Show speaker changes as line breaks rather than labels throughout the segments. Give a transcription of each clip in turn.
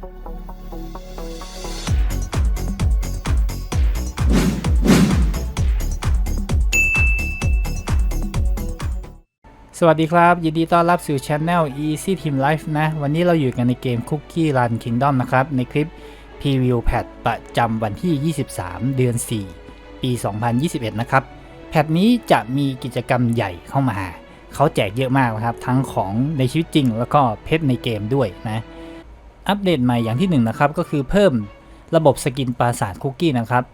สวัสดีครับ ยินดีต้อนรับสู่ช anel Easy Team Life นะ วันนี้เราอยู่กันในเกม Cookie Run Kingdom นะครับ ในคลิป Preview Patch ประจำวันที่ 23 เดือน 4 ปี 2021 นะครับ แพทนี้จะมีกิจกรรมใหญ่เข้ามา เขาแจกเยอะมากนะครับ ทั้งของในชีวิตจริง แล้วก็เพชรในเกมด้วยนะ อัปเดตใหม่อย่างที่หนึ่งนะครับก็คือเพิ่มระบบสกินปราสาทคุกกี้นะครับ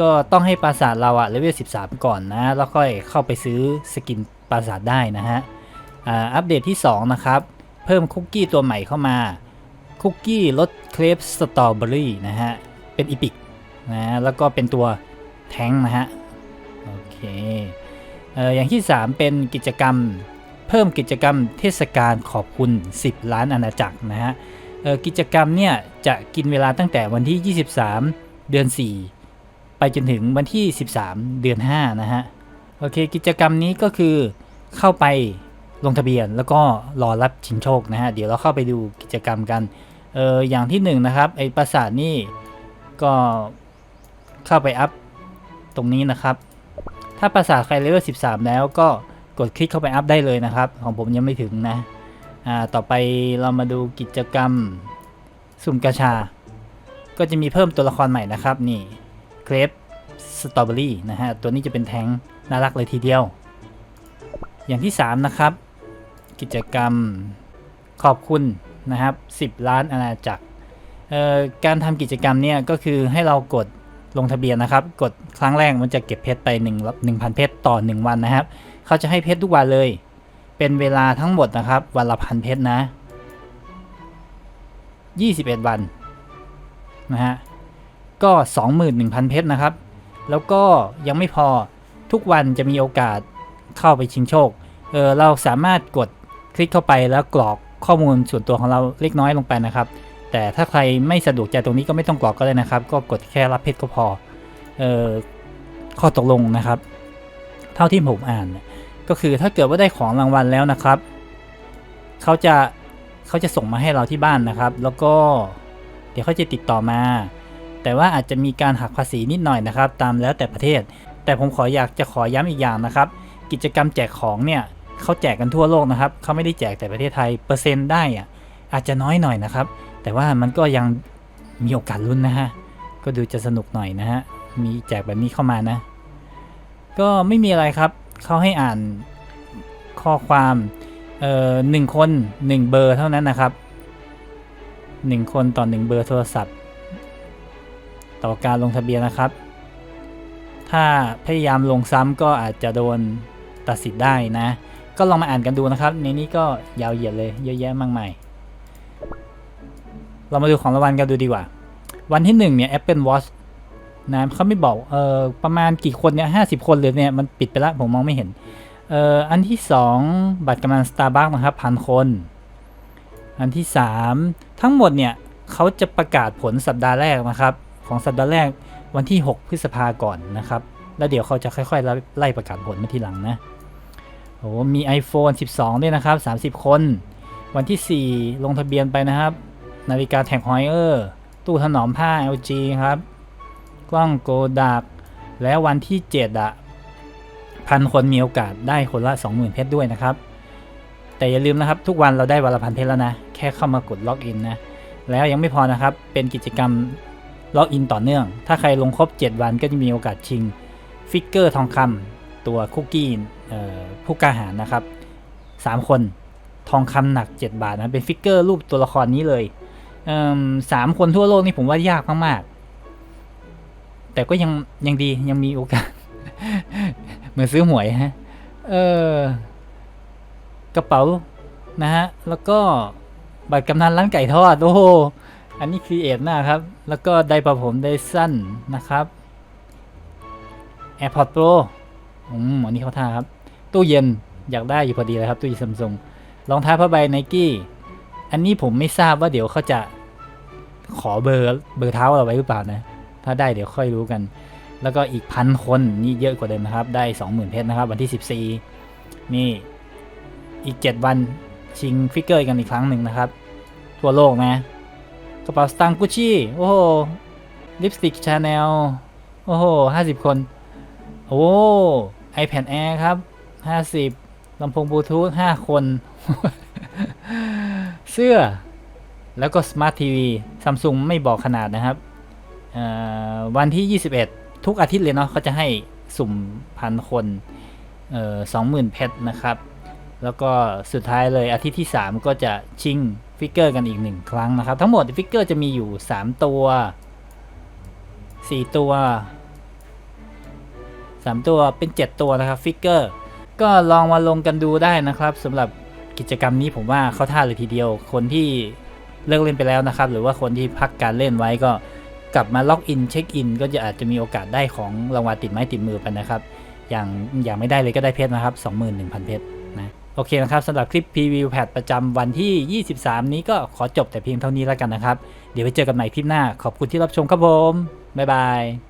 ก็ต้องให้ปราสาทเราอะเลเวล 13 ก่อนนะ แล้วค่อยเข้าไปซื้อสกินปราสาทได้นะฮะอ่าอัปเดตที่ 2 นะครับ เพิ่มคุกกี้ตัวใหม่เข้ามา คุกกี้รสเครปสตรอเบอรี่นะฮะ เป็นอีพิกนะแล้วก็เป็นตัวแท้งนะฮะ โอเคเอ่ออย่างที่ 3 เป็นกิจกรรม เพิ่มกิจกรรมเทศกาลขอบคุณ 10 ล้านอาณาจักรนะฮะ กิจกรรมเนี่ยจะกินเวลาตั้งแต่วันที่ 23 เดือน 4 ไปจนถึงวันที่ 13 เดือน 5 นะฮะ โอเค กิจกรรมนี้ก็คือเข้าไปลงทะเบียนแล้วก็รอรับชิงโชคนะฮะ เดี๋ยวเราเข้าไปดูกิจกรรมกัน เอออย่างที่หนึ่งนะครับไอ้ปราสาทนี่ก็เข้าไปอัพตรงนี้นะครับ ถ้าปราสาทใครเลเวล 13 แล้วก็กดคลิกเข้าไปอัพได้เลยนะครับ ของผมยังไม่ถึงนะ อ่าต่อไปเรามาดูกิจกรรมสุ่มกาชา ก็จะมีเพิ่มตัวละครใหม่นะครับนี่เครปสตรอเบอรี่นะฮะตัวนี้จะเป็นแทงน่ารักเลยทีเดียว อย่างที่ 3 นะครับ กิจกรรมขอบคุณนะครับ 10 ล้านอาณาจักรการทำกิจกรรมเนี่ยก็คือให้เรากดลงทะเบียนนะครับ กดครั้งแรกมันจะเก็บเพชรไป1 1,000 เพชรต่อ 1 วันนะครับ เขาจะให้เพชรทุกวันเลย เป็นเวลาทั้งหมดนะครับ วันละพันเพชรนะ 21 วันนะฮะ ก็ 21,000 เพชรนะครับ แล้วก็ยังไม่พอทุกวันจะมีโอกาสเข้าไปชิงโชค เออเราสามารถกดคลิกเข้าไปแล้วกรอกข้อมูลส่วนตัวของเราเล็กน้อยลงไปนะครับ แต่ถ้าใครไม่สะดวกใจตรงนี้ก็ไม่ต้องกรอกก็ได้นะครับ ก็กดแค่รับเพชรก็พอ เออข้อตกลงนะครับ เท่าที่ผมอ่าน ก็คือถ้าเกิดว่าได้ของรางวัลแล้วนะครับ เขาจะเขาจะส่งมาให้เราที่บ้านนะครับ แล้วก็เดี๋ยวเขาจะติดต่อมา แต่ว่าอาจจะมีการหักภาษีนิดหน่อยนะครับ ตามแล้วแต่ประเทศ แต่ผมขออยากจะขอย้ำอีกอย่างนะครับ กิจกรรมแจกของเนี่ยเขาแจกกันทั่วโลกนะครับเขาไม่ได้แจกแต่ประเทศไทยเปอร์เซ็นต์ได้อะอาจจะน้อยหน่อยนะครับ แต่ว่ามันก็ยังมีโอกาสลุ้นนะฮะก็ดูจะสนุกหน่อยนะฮะมีแจกแบบนี้เข้ามานะ ก็ไม่มีอะไรครับ เขาให้อ่านข้อความเอ่อหนึ่งคนหนึ่งเบอร์เท่านั้นนะครับหนึ่งคนต่อหนึ่งเบอร์โทรศัพท์ ต่อการลงทะเบียนนะครับ ถ้าพยายามลงซ้ำก็อาจจะโดนตัดสิทธิ์ได้นะ ก็ลองมาอ่านกันดูนะครับ ในนี้ก็ยาวเหยียดเลยเยอะแยะมากมายเรามาดูของรางวัลกันดูดีกว่า วันที่หนึ่งเนี่ย Apple Watch นะเขาไม่บอกเออประมาณกี่คนเนี่ยห้าสิบคนเลยเนี่ยมันปิดไปแล้วผมมองไม่เห็นเอ่ออันที่สองบัตรกำนัน Starbucks นะครับพันคน อันที่สามทั้งหมดเนี่ยเขาจะประกาศผลสัปดาห์แรกนะครับ ของสัปดาห์แรกวันที่ 6 พฤษภาก่อนนะครับ แล้วเดี๋ยวเขาจะค่อยๆ ไล่ประกาศผลมาทีหลังนะโอ้มี iPhone 12 ด้วยนะครับ 30 คน วันที่ 4 ลงทะเบียนไปนะครับ นาฬิกาแท็กฮอยเออร์ ตู้ถนอมผ้า LG ครับ กล้องโกดัก และวันที่ 7 อะพันคนมีโอกาสได้คนละ 20,000 เพชรด้วยนะครับ แต่อย่าลืมนะครับทุกวันเราได้วันละพันเพชรแล้วนะ แค่เข้ามากดล็อกอินนะ แล้วยังไม่พอนะครับ เป็นกิจกรรมล็อกอินต่อเนื่อง ถ้าใครลงครบ 7 วันก็จะมีโอกาสชิงฟิกเกอร์ทองคำตัวคุกกี้ผู้กล้าหาญนะครับ 3 คนทองคำหนัก 7 บาทนะ เป็นฟิกเกอร์รูปตัวละครนี้เลยสามคนทั่วโลกนี่ผมว่ายากมากๆ แต่ก็ยังยังดียังมีโอกาส เหมือนซื้อหวยฮะ เออกระเป๋านะฮะ แล้วก็บัตรกำนันร้านไก่ทอด โอ้โห อันนี้ครีเอทมาครับ แล้วก็ไดประผมไดสั้นนะครับ AirPods Pro อืมอันนี้เขาท่าครับ ตู้เย็นอยากได้อยู่พอดีเลยครับตู้เย็นซัมซุงรองเท้าผ้าใบไนกี้อันนี้ผมไม่ทราบว่าเดี๋ยวเขาจะขอเบอร์เบอร์เท้าเราไว้หรือเปล่านะ ถ้าได้เดี๋ยวค่อยรู้กัน แล้วก็อีกพันคนนี่เยอะกว่าเดิมนะครับ ได้ 20,000 เพชรนะครับ วันที่ 14 นี่อีก 7 วันชิงฟิกเกอร์กันอีกครั้งหนึ่งนะครับ ทั่วโลกนะกระเป๋าสตางค์กุชชี่โอ้โหลิปสติกชาแนลโอ้โหห้าสิบคน โอ้ iPad Air ครับห้าสิบลำโพงบลูทูธห้าคน เสื้อ แล้วก็ Smart TV Samsung ไม่บอกขนาดนะครับ วันที่ 21 ทุกอาทิตย์เลยเนาะเขาจะให้สุ่มพันคนสองหมื่นเพชรนะครับ แล้วก็สุดท้ายเลยอาทิตย์ที่ 3 ก็จะชิงฟิกเกอร์กันอีกหนึ่งครั้งนะครับ ทั้งหมดฟิกเกอร์จะมีอยู่ 3 ตัว 4 ตัว 3 ตัวเป็น 7 ตัวนะครับฟิกเกอร์ก็ลองมาลงกันดูได้นะครับสำหรับกิจกรรมนี้ผมว่าเข้าท่าเลยทีเดียว คนที่เลิกเล่นไปแล้วนะครับ หรือว่าคนที่พักการเล่นไว้ก็ กลับมาล็อกอินเช็คอินก็จะอาจจะมีโอกาสได้ของรางวัลติดไม้ติดมือไปนะครับ อย่างอย่างไม่ได้เลยก็ได้เพชรนะครับ 21,000 เพชรนะโอเคนะครับสำหรับคลิปพรีวิวแพทประจำวันที่ 23 นี้ก็ขอจบแต่เพียงเท่านี้แล้วกันนะครับ เดี๋ยวไปเจอกันใหม่คลิปหน้า ขอบคุณที่รับชมครับผม บ๊ายบาย